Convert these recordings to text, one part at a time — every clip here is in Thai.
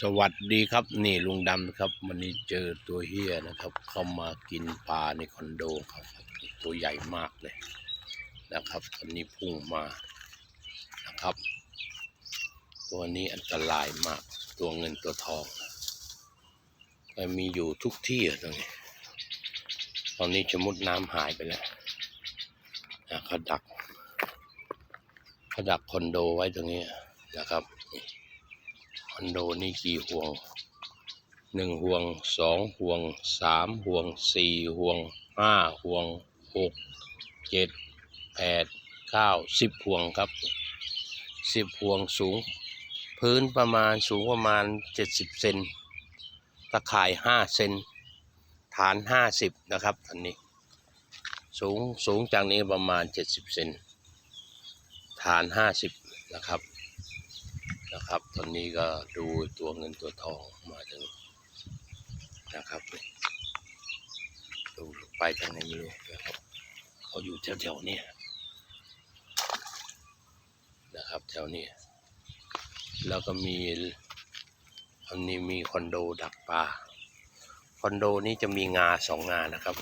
สวัสดีครับนี่ลุงดำครับ วันนี้เจอตัวเฮียนะครับ เข้ามากินปลาในคอนโดครับ ตัวใหญ่มากเลยนะครับวันนี้พุ่งมานะครับ ตัวนี้อันตรายมากตัวเงินตัวทองมันมีอยู่ทุกที่อะตรงนี้ ตอนนี้ชะมุดน้ำหายไปแล้วนะเขาดักเขาดักคอนโดไว้ตรงนี้นะครับ อนโดนี่กี่ห่วงหนึ่งห่วงสองห่วงสามห่วงสี่ห่วงห้าห่วงหกเจ็ดแปดเก้าสิบห่วงครับสิบห่วงสูง พื้นประมาณสูงประมาณเจ็ดสิบเซนตะข่ายห้าเซนฐานห้าสิบนะครับอันนี้ สูงสูงจากนี้ประมาณเจ็ดสิบเซนฐานห้าสิบนะครับ นะครับ ตอนนี้ก็ดูตัวเงินตัวทองมาถึงนะครับดูไปทางไหนไม่รู้นะครับเขาอยู่แถวๆนี้นะครับแถวนี้แล้วก็มีอันนี้มีคอนโดดักปลาคอนโดนี้จะมีงาสองงานะครับ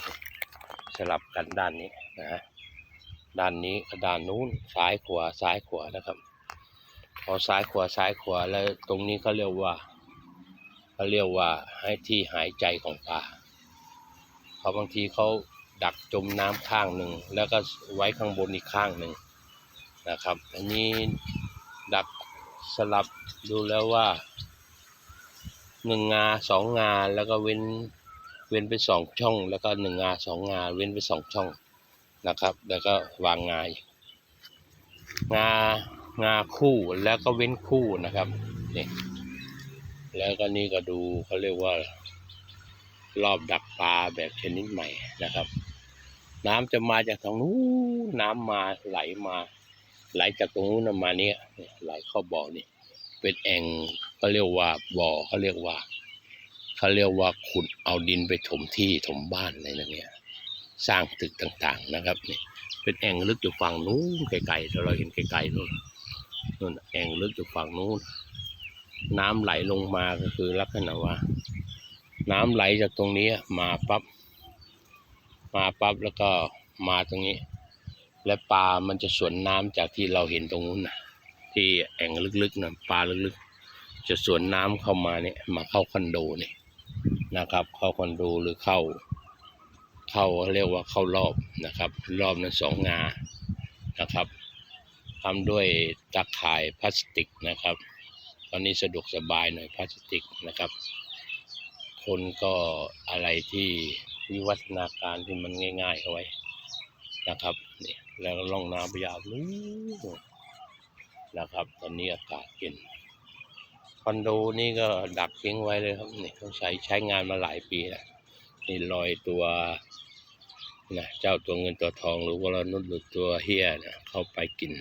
สลับกันด้านนี้นะฮะด้านนี้กับด้านนู้นซ้ายขวาซ้ายขวานะครับ พอซ้ายขวาซ้ายขวาแล้วตรงนี้เขาเรียกว่าเขาเรียกว่าให้ที่หายใจของปลาเพราะบางทีเขาดักจมน้ำข้างหนึ่งแล้วก็ไว้ข้างบนอีกข้างหนึ่งนะครับ อันนี้ดักสลับดูแล้วว่าหนึ่งงาสองงาแล้วก็เว้นเว้นไปสองช่อง แล้วก็หนึ่งงาสองงาเว้นไปสองช่องนะครับ แล้วก็วางงาอีกงา งาคู่แล้วก็เว้นคู่นะครับนี่แล้วก็นี่ก็ดูเขาเรียกว่า รอบดักปลาแบบชนิดใหม่นะครับ น้ำจะมาจากทางนู้นน้ำมาไหลมา ไหลจากตรงนู้นมาเนี่ยไหลเข้าบ่อนี่เป็นแอ่งเขาเรียกว่าบ่อเขาเรียกว่าเขาเรียกว่าขุดเอาดินไปถมที่ถมบ้านอะไรนั่นเนี่ยสร้างตึกต่างๆนะครับนี่เป็นแอ่งลึกอยู่ฝั่งนู้นไกลๆถ้าเราเห็นไกลๆนู้น นู่นแอ่งลึกอยู่ฝั่งนู้น น้ำไหลลงมาก็คือลักษณะว่า น้ำไหลจากตรงนี้มาปั๊บมาปั๊บแล้วก็มาตรงนี้ และปลามันจะสวนน้ำจากที่เราเห็นตรงนู้นนะที่แอ่งลึกๆนะปลาลึกๆ จะสวนน้ำเข้ามาเนี่ยมาเข้าคอนโดนี่นะครับ เข้าคอนโดหรือเข้า เข้าเรียกว่าเข้ารอบนะครับ รอบนั้นสองงานะครับ ทำด้วยตะข่ายพลาสติกนะครับ ตอนนี้สะดวกสบายหน่อยพลาสติกนะครับ คนก็อะไรที่วิวัฒนาการที่มันง่าย ๆ เอาไว้นะครับนี่แล้วล่องน้ำยาวนู้นะครับ ตอนนี้อากาศเย็นคอนโดนี่ก็ดักทิ้งไว้เลยครับนี่ต้องใช้ใช้งานมาหลายปีแล้วนี่รอยตัวนะเจ้าตัวเงินตัวทองหรือวรนุชหรือตัวเฮียนะเข้าไปกิน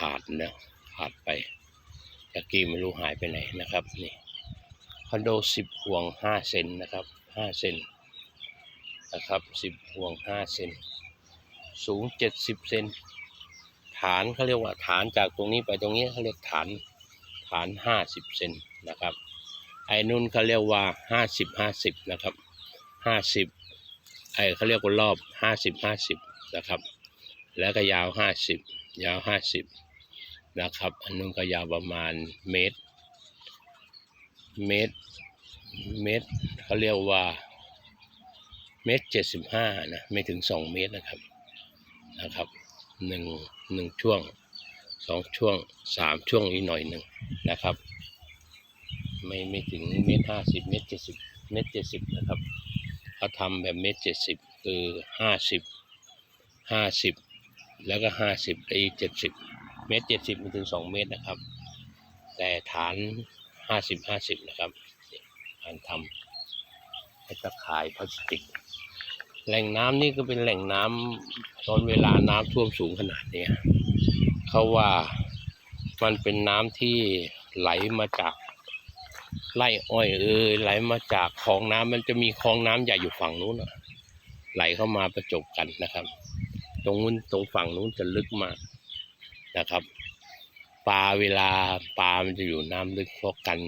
ขาดนะขาดไปจากกี้ไม่รู้หายไปไหนนะครับนี่คอนโดสิบห่วงห้าเซนนะครับห้าเซนนะครับสิบห่วงห้าเซนสูงเจ็ดสิบเซนฐานเขาเรียกว่าฐานจากตรงนี้ไปตรงนี้เขาเรียกฐานฐานห้าสิบเซนนะครับไอ้นุ่นเขาเรียกว่าห้าสิบห้าสิบนะครับห้าสิบไอ้เขาเรียกว่ารอบห้าสิบห้าสิบนะครับ แล้วก็ยาวห้าสิบยาวห้าสิบ นะครับ อันนู้นก็ยาวประมาณเมตร เมตร เมตรเขาเรียกว่าเมตรเจ็ดสิบห้านะไม่ถึงสองเมตรนะครับนะครับหนึ่งหนึ่งช่วงสองช่วงสามช่วงอีกหน่อยหนึ่งนะครับ ไม่ไม่ถึงเมตรห้าสิบเมตรเจ็ดสิบเมตรเจ็ดสิบนะครับเขาทำแบบเมตรเจ็ดสิบคือห้าสิบห้าสิบแล้วก็ห้าสิบแล้อีกเจ็ดสิบ เมตรเจ็ดสิบถึงสองเมตรนะครับ แต่ฐานห้าสิบห้าสิบนะครับการทำให้ตะข่ายพลาสติก แหล่งน้ำนี่ก็เป็นแหล่งน้ำตอนเวลาน้ำท่วมสูงขนาดเนี้ยเขาว่ามันเป็นน้ำที่ไหลมาจากไร่อ้อยเอยไหลมาจากคลองน้ำมันจะมีคลองน้ำใหญ่อยู่ฝั่งนู้นไหลเข้ามาประจบกันนะครับ ตรงนู้นตรงฝั่งนู้นจะลึกมาก นะครับปลาเวลาปลามันจะอยู่น้ำลึกเพราะกัน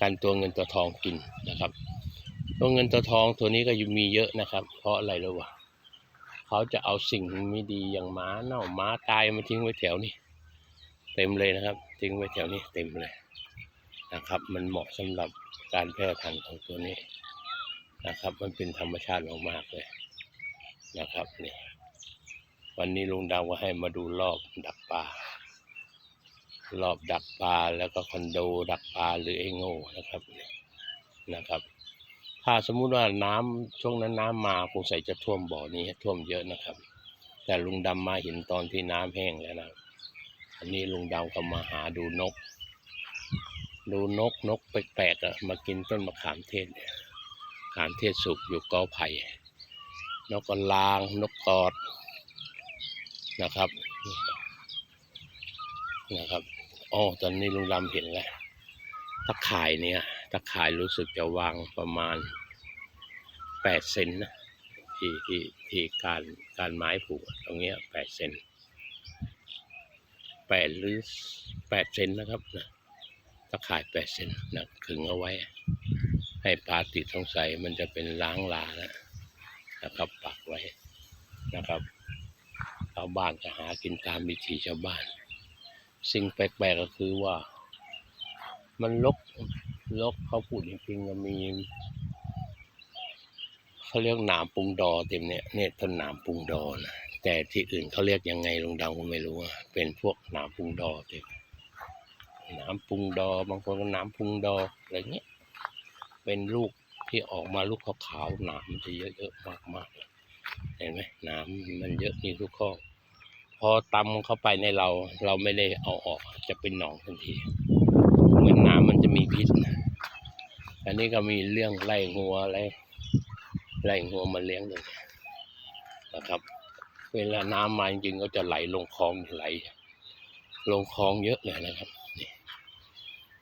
กันตัวเงินตัวทองกินนะครับ ตัวเงินตัวทองตัวนี้ก็ยังมีเยอะนะครับ เพราะอะไรรู้วะเขาจะเอาสิ่งไม่ดีอย่างหมาเน่าหมาตายมาทิ้งไว้แถวนี้เต็มเลยนะครับ ทิ้งไว้แถวนี้เต็มเลยนะครับ มันเหมาะสำหรับการแพร่พันธุ์ของตัวนี้นะครับ มันเป็นธรรมชาติมากๆเลยนะครับนี่ วันนี้ลุงดาวก็ให้มาดูรอบดักปลารอบดักปลาแล้วก็คอนโดดักปลาหรือเอโง่นะครับนะครับ ถ้าสมมุติว่าน้ำช่วงนั้นน้ำมาคงใส่จะท่วมบ่อนี้ท่วมเยอะนะครับ แต่ลุงดำมาเห็นตอนที่น้ำแห้งแล้วนะอันนี้ลุงดำก็มาหาดูนก ดูนกนกแปลกๆอะมากินต้นมะขามเทศมะขามเทศสุกอยู่กอไผ่นกกระลางนกกอด นะครับ นะครับอ๋อตอนนี้ลุงดำเห็นแล้วตะข่ายเนี่ยตะข่ายรู้สึกจะวางประมาณแปดเซนนะที่ที่ที่การการไม้ผูกตรงเนี้ยแปดเซนแปดหรือแปดเซนนะครับนะตะข่ายแปดเซนนะขึงเอาไว้ ให้ปลาติดสงสัยมันจะเป็นล้างลานะนะครับปักไว้นะครับาวบ้านจะหากินตามวิถีชาวบ้าน สิ่งแปลกๆก็คือว่า มันลกลกเขาพูดจริงๆก็มีเขาเรียกหนามปุงดอเต็มเนี่ยเนี่ยต้นหนามปุงดอนะแต่ที่อื่นเขาเรียกยังไงลงดำก็ไม่รู้อะเป็นพวกหนามปุงดอเต็มหนามปุงดอบางคนก็หนามปุงดออะไรเงี้ยเป็นลูกที่ออกมาลูกขาวๆหนามมันจะเยอะๆมากๆเลยเห็นไหมหนามมันเยอะนี่ทุกข้อ พอตำเข้าไปในเรา เราไม่ได้เอาออกจะเป็นหนองทันที เหมือนน้ำมันจะมีพิษนะอันนี้ก็มีเรื่องไล่งัวไล่ไล่งัวมาเลี้ยงเลยนะครับ เวลาน้ำมาจริงๆก็จะไหลลงคลองไหล ลงคลองเยอะเลยนะครับนี่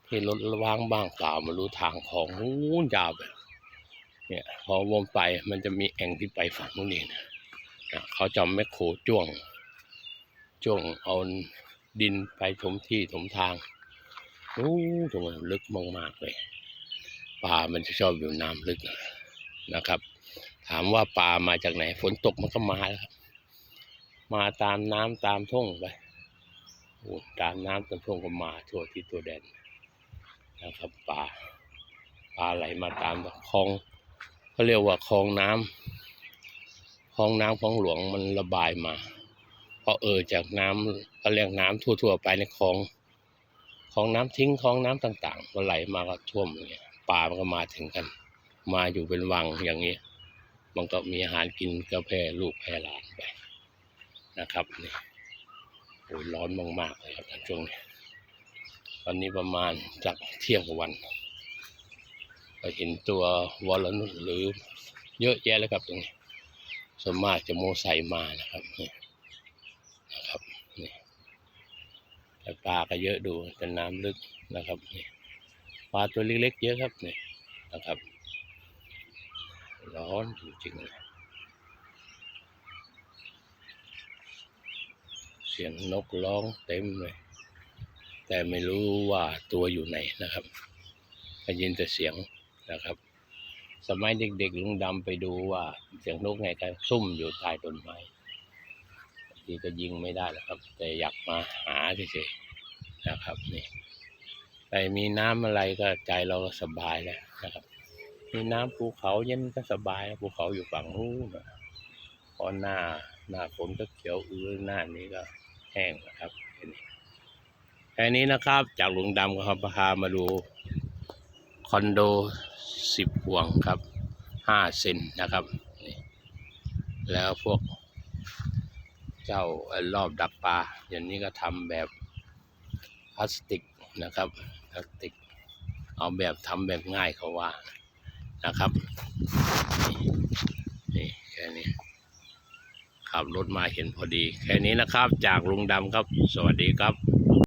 ที่รถว่างบ้างเปล่ามารู้ทางคลองนู้นยาวไปเนี่ยพอวนไปมันจะมีแอ่งที่ไปฝั่งนู้นเองนะเขาจะไม่โขจ้วง จ้วงเอาดินไปถมที่ถมทางโอ้ตรงนั้นลึกมากๆเลยปลามันจะชอบอยู่น้ำลึกนะครับ ถามว่าปลามาจากไหน ฝนตกมันก็มาแล้วครับ มาตามน้ำตามทุ่งไปโอ้ตามน้ำตามทุ่งก็มาทั่วที่ตัวแดนนะครับปลาปลาไหลมาตามคลองเขาเรียกว่าคลองน้ำคลองน้ำของหลวงมันระบายมา พอเออจากน้ำเขาเรียกน้ำทั่ว ๆ ไปในคลองของน้ำทิ้งของน้ำต่างๆมันไหลมาก็ท่วมอย่างเงี้ยปลามันก็มาถึงกัน มาอยู่เป็นวังอย่างนี้ มันก็มีอาหารกินก็แพร่ลูกแพร่หลานไปนะครับนี่โอ้ยร้อนมากๆเลยครับช่วงนี้ตอนนี้ประมาณจากเที่ยงกว่าวันเราเห็นตัววอลนุชหรือเยอะแยะเลยครับตรงนี้ส่วนมากจะโมไซมานะครับนี่ แต่ปลาก็เยอะดูแต่น้ำลึกนะครับนี่ปลาตัวเล็กๆเยอะครับนี่นะครับ ร้อนจริงๆเลยเสียงนกร้องเต็มเลย แต่ไม่รู้ว่าตัวอยู่ไหนนะครับได้ยินแต่เสียงนะครับ สมัยเด็กๆลุงดำไปดูว่าเสียงนกไงก็ซุ่มอยู่ใต้ต้นไม้ ทีก็ยิงไม่ได้แล้วครับ แต่อยากมาหาเฉยๆนะครับนี่แต่มีน้ำอะไรก็ใจเราก็สบายแล้วนะครับ มีน้ำภูเขาเย็นก็สบายภูเขาอยู่ฝั่งนู้นพอหน้าหน้าฝนก็เขียวอื้อหน้านี้ก็แห้งนะครับแค่นี้นะครับ จากหลวงดำก็พามาดูคอนโดสิบห่วงครับห้าเซนนะครับ แล้วพวก เจ้าไอ้รอบดักปลาอย่างนี้ก็ทำแบบพลาสติกนะครับพลาสติก เอาแบบทำแบบง่ายเขาว่านะครับนี่นี่แค่นี้ขับรถมาเห็นพอดี แค่นี้นะครับ จากลุงดำครับ สวัสดีครับ